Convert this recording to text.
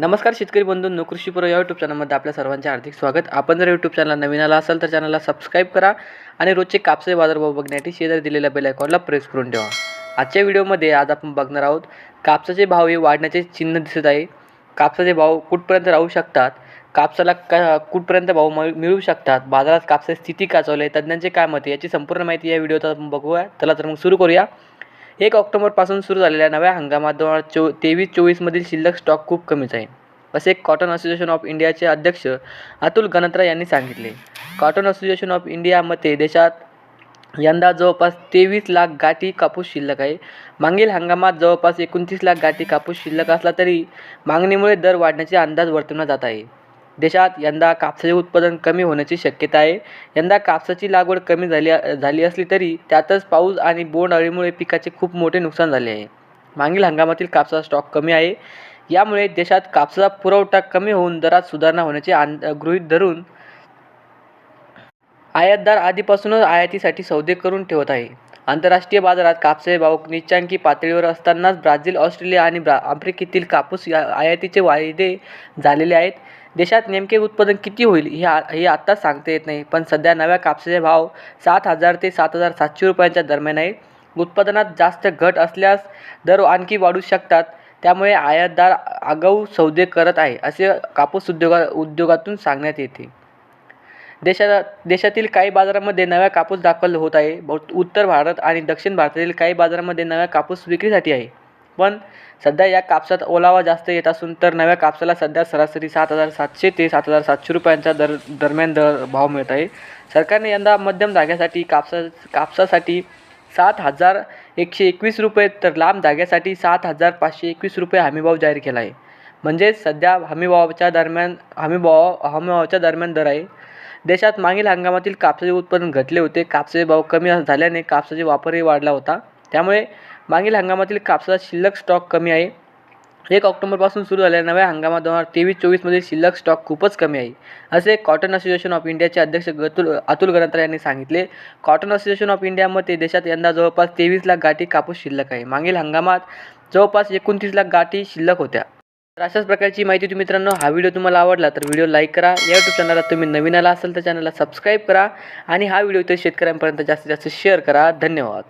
नमस्कार शेतकरी बंधूंनो कृषीपुर या यूट्यूब चॅनलमध्ये आपल्या सर्वांचे हार्दिक स्वागत. आपण जर यूट्यूब चॅनल नवीन आला असाल तर चॅनलला सबस्क्राईब करा आणि रोजचे कापसे बाजारभाव बघण्यासाठी शेजारी दिलेल्या बेल आयकॉनला प्रेस करून ठेवा. आजच्या व्हिडिओमध्ये आज आपण बघणार आहोत कापसाचे भाव हे वाढण्याचे चिन्ह दिसत आहे. कापसाचे भाव कुठपर्यंत राहू शकतात? कापसाला का कुठपर्यंत भाव मिळू शकतात? बाजारात कापसाची स्थिती काचवली आहे? तज्ज्ञांचे काय मत याची संपूर्ण माहिती या व्हिडिओत आपण बघूया. चला तर मग सुरू करूया. एक ऑक्टोबरपासून सुरू झालेल्या नव्या हंगामात दोन हजार चो तेवीस चोवीसमधील शिल्लक स्टॉक खूप कमीच आहे. असे कॉटन असोसिएशन ऑफ इंडियाचे अध्यक्ष अतुल गणत्रा यांनी सांगितले. कॉटन असोसिएशन ऑफ इंडियामध्ये देशात यंदा जवळपास तेवीस लाख गाठी कापूस शिल्लक आहे. मागील हंगामात जवळपास एकोणतीस लाख गाठी कापूस शिल्लक असला तरी मागणीमुळे दर वाढण्याचे अंदाज वर्तवण्यात जात आहे. देशात यंदा कापसाचे उत्पादन कमी होण्याची शक्यता आहे. यंदा कापसाची लागवड कमी झाली झाली असली तरी त्यातच पाऊस आणि बोंडअळीमुळे पिकाचे खूप मोठे नुकसान झाले आहे. मागील हंगामातील कापसाचा स्टॉक कमी आहे. यामुळे देशात कापसाचा पुरवठा कमी होऊन दरात सुधारणा होण्याचे आन गृहीत धरून आयातदार आधीपासूनच आयातीसाठी सौदे करून ठेवत आहे. आंतरराष्ट्रीय बाजारात कापसाचे भाव निच्चांकी पातळीवर असतानाच ब्राझील ऑस्ट्रेलिया आणि ब्रा आफ्रिकेतील कापूस या आयातीचे वायदे झालेले आहेत. देशात नेमके उत्पादन किती होईल हे आ हे आत्ताच सांगता येत नाही पण सध्या नव्या कापसाचे भाव सात हजार ते सात हजार सातशे रुपयांच्या दरम्यान आहे. उत्पादनात जास्त घट असल्यास दर आणखी वाढू शकतात त्यामुळे आयातदार आगाऊ सौदे करत आहे असे कापूस उद्योगा उद्योगातून सांगण्यात येते. देशात देशातील काही बाजारामध्ये नव्या कापूस दाखल होत आहे. उत्तर भारत आणि दक्षिण भारतातील काही बाजारामध्ये नव्या कापूस विक्रीसाठी आहे. पण सध्या या कापसात ओलावा जास्त येत असून तर नव्या कापसाला सध्या सरासरी सात हजार सातशे ते सात हजार सातशे रुपयांचा दर दरम्यान दर भाव मिळत आहे. सरकारने यंदा मध्यम धाग्यासाठी कापसा कापसासाठी सात हजार एकशे एकवीस रुपये तर लांब धाग्यासाठी सात हजार पाचशे एकवीस रुपये हमीभाव जाहीर केला आहे. म्हणजेच सध्या हमीभावाच्या दरम्यान हमीभाव हमीभावाच्या दरम्यान दर आहे. देशात मागील हंगामातील कापसाचे उत्पादन घटले होते. कापसाचे भाव कमी झाल्याने कापसाचे वापरही वाढला होता. त्यामुळे मागील हंगामातील कापसाचा शिल्लक स्टॉक कमी आहे. एक ऑक्टोबरपासून सुरू झालेल्या नव्या हंगामात दोन हजार तेवीस चोवीसमधील शिल्लक स्टॉक खूपच कमी आहे. असे कॉटन असोसिएशन ऑफ इंडियाचे अध्यक्ष गतुल अतुल गणत्रा यांनी सांगितले. कॉटन असोसिएशन ऑफ इंडियामध्ये देशात यंदा जवळपास तेवीस लाख गाठी कापूस शिल्लक आहे. मागील हंगामात जवळपास एकोणतीस लाख गाठी शिल्लक होत्या. तर अशाच प्रकारची माहिती तुम्ही मित्रांनो. हा व्हिडिओ तुम्हाला आवडला तर व्हिडिओ लाईक करा. या यूट्यूब चॅनलला तुम्ही नवीन आला असाल तर चॅनलला सबस्क्राईब करा. आणि हा व्हिडिओ इतर शेतकऱ्यांपर्यंत जास्तीत जास्त शेअर करा. धन्यवाद.